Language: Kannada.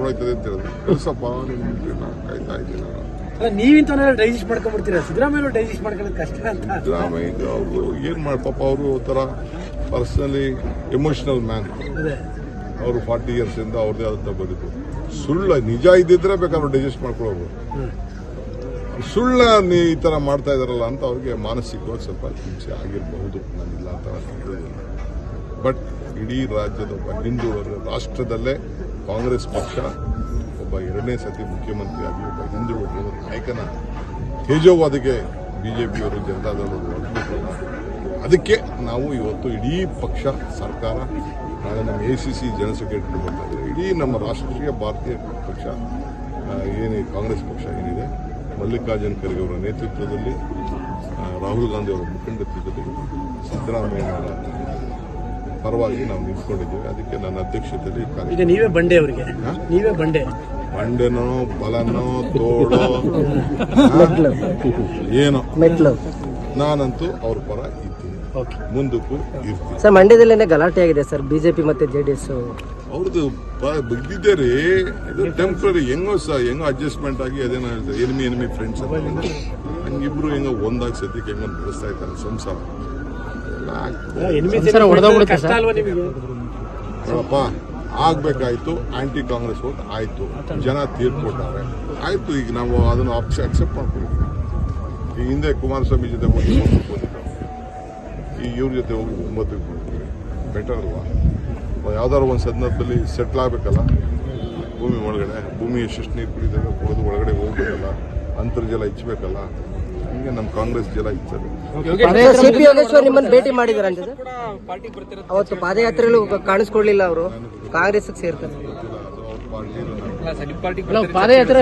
ಹೋಯ್ತದೆ ಅಂತ ಹೇಳಿದ್ರು ಕಳಿಸಪ್ಪ ನಿಮ್ಗೆ ನಾನು ಕಾಯ್ತಾ ಇದ್ದೀನಿ ನಾನು ಅಲ್ಲ ನೀವಿಂತವನ್ನೆಲ್ಲ ಡೈಜೆಸ್ಟ್ ಮಾಡ್ಕೊಂಡ್ಬಿಡ್ತೀರಾ? ಸಿದ್ದರಾಮಯ್ಯ ಡೈಜೆಸ್ಟ್ ಮಾಡ್ಕೊಳ್ಳೋದು ಕಷ್ಟ ಅಂತ. ಸಿದ್ದರಾಮಯ್ಯ ಅವರು ಏನು ಮಾಡಿ ಪಾಪ ಅವರು ಒಂಥರ ಪರ್ಸನಲಿ ಎಮೋಷನಲ್ ಮ್ಯಾನ್ ಅದೇ. ಅವರು ಫಾರ್ಟಿ ಇಯರ್ಸಿಂದ ಅವ್ರದ್ದೇ ಆದಂಥ ಬದುಕು ಸುಳ್ಳು ನಿಜ ಇದ್ದಿದ್ರೆ ಬೇಕಾದ್ರೆ ಡೈಜೆಸ್ಟ್ ಮಾಡ್ಕೊಳ್ಳೋರು ಸುಳ್ಳ ನೀ ಈ ಥರ ಮಾಡ್ತಾ ಇದಾರಲ್ಲ ಅಂತ ಅವ್ರಿಗೆ ಮಾನಸಿಕವಾಗಿ ಸ್ವಲ್ಪ ಹಿಂಸೆ ಆಗಿರಬಹುದು. ನಾನಿಲ್ಲ ಅಂತ ಹೇಳೋದಿಲ್ಲ. ಬಟ್ ಇಡೀ ರಾಜ್ಯದ ಒಬ್ಬ ಹಿಂದುಳಿದ ರಾಷ್ಟ್ರದಲ್ಲೇ ಕಾಂಗ್ರೆಸ್ ಪಕ್ಷ ಒಬ್ಬ ಎರಡನೇ ಸತಿ ಮುಖ್ಯಮಂತ್ರಿಯಾಗಿ ಒಬ್ಬ ಹಿಂದುಳಿದ ನಾಯಕನ ತೇಜೋವಾದಿಗೆ ಬಿಜೆಪಿಯವರು ಪಿಯವರು ಹೊರಟುಬಿಟ್ರಲ್ಲ ಅದಕ್ಕೆ ನಾವು ಇವತ್ತು ಇಡೀ ಪಕ್ಷ ಸರ್ಕಾರ, ನಾಳೆ ನಮ್ಮ A C C general secretary ಬರ್ತಾಯಿದ್ದಾರೆ ಇಡೀ ನಮ್ಮ ರಾಷ್ಟ್ರೀಯ ಭಾರತೀಯ ಪಕ್ಷ ಏನು ಏನೇ ಕಾಂಗ್ರೆಸ್ ಪಕ್ಷ ಏನಿದೆ, ಮಲ್ಲಿಕಾರ್ಜುನ ಖರ್ಗೆ ಅವರ ನೇತೃತ್ವದಲ್ಲಿ ರಾಹುಲ್ ಗಾಂಧಿ ಅವರ ಮುಖಂಡತ್ವದಲ್ಲಿ ಸಿದ್ದರಾಮಯ್ಯ ಪರವಾಗಿ ನಾವು ನಿಂತ್ಕೊಂಡಿದ್ದೇವೆ. ಅದಕ್ಕೆ ನನ್ನ ಅಧ್ಯಕ್ಷತೆಯಲ್ಲಿ ಈಗ ನೀವೇ ಬಂಡೆ ಅವರಿಗೆ. ನೀವೇ ಬಂಡೆ. ಬಂಡೆನೋ ಬಲನೋ ತೋಡೋ ಏನೋ. ಮೆಟ್ಲು. ನಾನಂತೂ ಅವ್ರ ಪರ ಇದ್ದೀನಿ. ಓಕೆ. ಮುಂದಕ್ಕೂ ಇರ್ತೀನಿ. ಸರ್ ಮಂಡ್ಯದಲ್ಲೇನೆ ಗಲಾಟೆ ಆಗಿದೆ ಸರ್ ಬಿಜೆಪಿ ಮತ್ತೆ ಜೆ ಡಿ ಎಸ್ ಅವ್ರದ್ದು ಬಿದ್ದಿದೆ ರೀ. ಇದು ಟೆಂಪ್ರರಿ ಹೆಂಗೋ ಸರ್ ಹೆಂಗೋ ಅಡ್ಜಸ್ಟ್ಮೆಂಟ್ ಆಗಿ ಅದೇನೋ ಹೇಳ್ತಾರೆ ಎನಿಮಿ ಎನಿಮಿ ಫ್ರೆಂಡ್ಸ್ ಅಂತ. ಹಂಗಿಬ್ರು ಹೆಂಗೋ ಒಂದಾಗ ಸದ್ಯಕ್ಕೆ ಹೆಂಗೋ ನಡೆಸ್ತಾ ಇದ್ದಾರೆ ಸಂಸಾರ. ಎಲ್ಲ ಆಗ್ತದೆ. ನೋಡಪ್ಪ ಆಗ್ಬೇಕಾಯ್ತು ಆಂಟಿ ಕಾಂಗ್ರೆಸ್ ಓಟ್ ಆಯ್ತು. ಜನ ತೀರ್ಪು ಕೊಟ್ಟಾರೆ ಆಯ್ತು ಈಗ ನಾವು ಅದನ್ನು ಅಕ್ಸೆಪ್ಟ್ ಮಾಡ್ಕೊಳ್ತೀವಿ ಈಗ ಹಿಂದೆ ಕುಮಾರಸ್ವಾಮಿ ಜೊತೆ ಹೋಗಿ ಈ ಈಗ ಇವ್ರ ಜೊತೆ ಹೋಗಿ ಒಂಬತ್ತಿಗೆ ಕೊಡ್ತೀವಿ ಬೆಟರ್ ಅಲ್ವಾ? ಯಾವ್ದಾದ್ರು ಒಂದು ಸಂದರ್ಭದಲ್ಲಿ ಸೆಟ್ಲ್ ಆಗಬೇಕಲ್ಲ? ಭೂಮಿ ಒಳಗಡೆ ಭೂಮಿ ಎಷ್ಟೆಷ್ಟು ನೀರು ಕುಡಿದಾಗ ಕುಡಿದು ಒಳಗಡೆ ಹೋಗ್ಬೇಕಲ್ಲ? ಅಂತರ್ಜಲ ಇಚ್ಚಬೇಕಲ್ಲ ಹಿಂಗೆ ನಮ್ಮ ಕಾಂಗ್ರೆಸ್ ಜಲ ಇತ್ತು ಸಿಪಿ ಯೋಗೇಶ್ವರ್ ನಿಮ್ಮನ್ನ ಭೇಟಿ ಮಾಡಿದಾರಂತೆ ಅವತ್ತು ಪಾದಯಾತ್ರೆಗಳು ಕಾಣಿಸ್ಕೊಡ್ಲಿಲ್ಲ ಅವರು. ಕಾಂಗ್ರೆಸ್ ಸೇರ್ತಾರೆ. ಪಾದಯಾತ್ರೆ